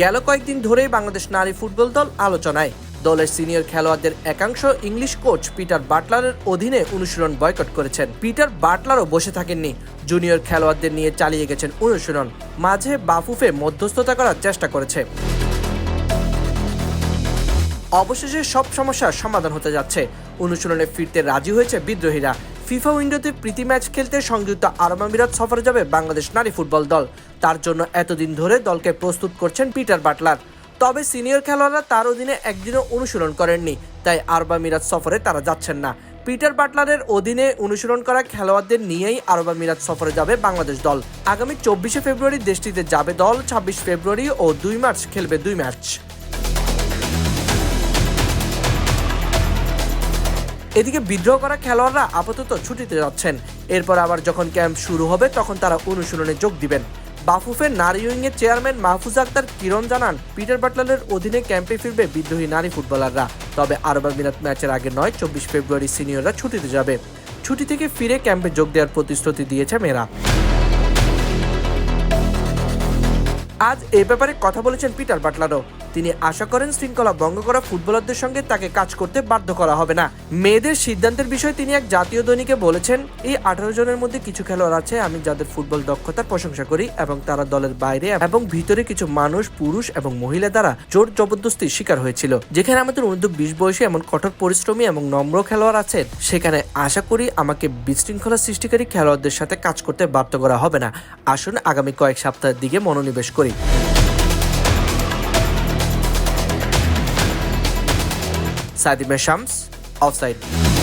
গেল কয়েকদিন ধরেই বাংলাদেশ নারী ফুটবল দল আলোচনায়। দলের সিনিয়র খেলোয়াড়দের একাংশ ইংলিশ কোচ পিটার বাটলারের অধীনে অনুশীলন বয়কট করেছেন। পিটার বাটলারও বসে থাকেননি। জুনিয়র খেলোয়াড়দের নিয়ে চালিয়ে গেছেন অনুশীলন। মাঝে বাফুফে মধ্যস্থতা করার চেষ্টা করেছে। অবশেষে সব সমস্যার সমাধান হতে যাচ্ছে। অনুশীলনে ফিরতে রাজি হয়েছে বিদ্রোহীরা। ফিফা উইন্ডোতে প্রীতি ম্যাচ খেলতে সংযুক্ত আরব আমিরাত সফরে যাবে বাংলাদেশ নারী ফুটবল দল। তার জন্য এতদিন ধরে দলকে প্রস্তুত করছেন পিটার বাটলার। তবে সিনিয়র খেলোয়াড়রা তার অধীনে একদিনও অনুশীলন করেননি, তাই আরব আমিরাত সফরে তারা যাচ্ছেন না। পিটার বাটলারের অধীনে অনুশীলন করা খেলোয়াড়দের নিয়েই আরব আমিরাত সফরে যাবে বাংলাদেশ দল। আগামী চব্বিশে ফেব্রুয়ারি দেশটিতে যাবে দল, ছাব্বিশ ফেব্রুয়ারি ও দুই মার্চ খেলবে দুই ম্যাচ। এদিকে বিদ্রোহ করা খেলোয়াড়রা আপাতত ছুটিতে যাচ্ছেন। এরপর আবার যখন ক্যাম্প শুরু হবে, তখন তারা অনুশীলনে যোগ দিবেন। বাফুফের নারী উইংয়ের চেয়ারম্যান মাহফুজ আক্তার কিরণ জানান, পিটার বাটলারের অধীনে ক্যাম্পে ফিরবে বিদ্রোহী নারী ফুটবলাররা। তবে আরব আমিরাত ম্যাচের আগে নয়, চব্বিশ ফেব্রুয়ারি সিনিয়ররা ছুটিতে যাবে। ছুটি থেকে ফিরে ক্যাম্পে যোগ দেওয়ার প্রতিশ্রুতি দিয়েছে মেয়েরা। আজ এ ব্যাপারে কথা বলেছেন পিটার বাটলারও। তিনি আশা করেন শৃঙ্খলা ভঙ্গ করা ফুটবলারদের সঙ্গে তাকে কাজ করতে বাধ্য করা হবে না। মেয়েদের সিদ্ধান্তের বিষয়ে তিনি এক জাতীয় দৈনিকে বলেছেন, এই আঠারো জনের মধ্যে কিছু খেলোয়াড় আছে, আমি যাদের ফুটবল দক্ষতার প্রশংসা করি এবং তারা দলের বাইরে এবং ভিতরে কিছু মানুষ, পুরুষ এবং মহিলা দ্বারা জোর জবরদস্তির শিকার হয়েছিল। যেখানে আমাদের অনুদ্ধ বিশ বয়সে এমন কঠোর পরিশ্রমী এবং নম্র খেলোয়াড় আছেন সেখানে আশা করি আমাকে বিশৃঙ্খলা সৃষ্টিকারী খেলোয়াড়দের সাথে কাজ করতে বাধ্য করা হবে না। আসুন আগামী কয়েক সপ্তাহের দিকে মনোনিবেশ করি। सादिब शम्स ऑफ़ साइड